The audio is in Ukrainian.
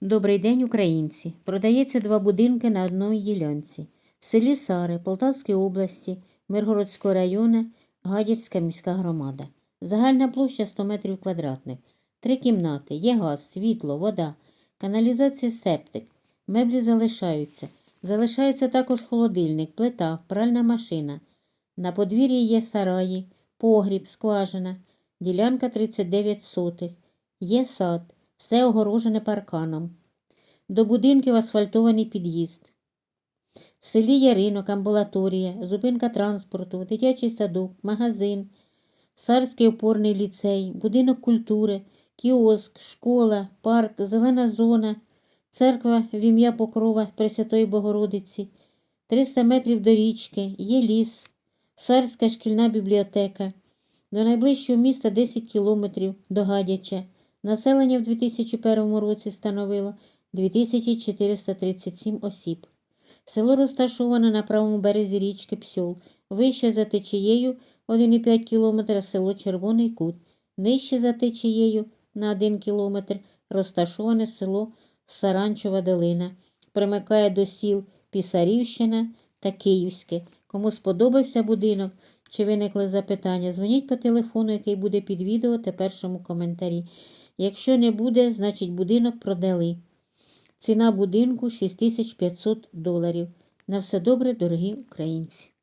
Добрий день, українці! Продається два будинки на одній ділянці. В селі Сари, Полтавської області, Миргородського району, Гадяцька міська громада. Загальна площа 100 метрів квадратних. Три кімнати, є газ, світло, вода, каналізація септик. Меблі залишаються. Залишається також холодильник, плита, пральна машина. На подвір'ї є сараї, погріб, скважина, ділянка 39 сотих. Є сад, все огорожене парканом. До будинків асфальтований під'їзд. В селі є ринок, амбулаторія, зупинка транспорту, дитячий садок, магазин, Сарський опорний ліцей, будинок культури, кіоск, школа, парк, зелена зона, церква в ім'я Покрова Пресвятої Богородиці, 300 метрів до річки, є ліс, Сарська шкільна бібліотека. До найближчого міста 10 кілометрів до Гадяча. Населення в 2001 році становило 2437 осіб. Село розташоване на правому березі річки Псьол, вище за течією 1,5 км село Червоний Кут, нижче за течією на 1 км розташоване село Саранчева долина. Примикає до сіл Пісарівщина та Київське. Кому сподобався будинок чи виникли запитання, дзвоніть по телефону, який буде під відео та першому коментарі. Якщо не буде, значить будинок продали. Ціна будинку 6500 доларів. На все добре, дорогі українці!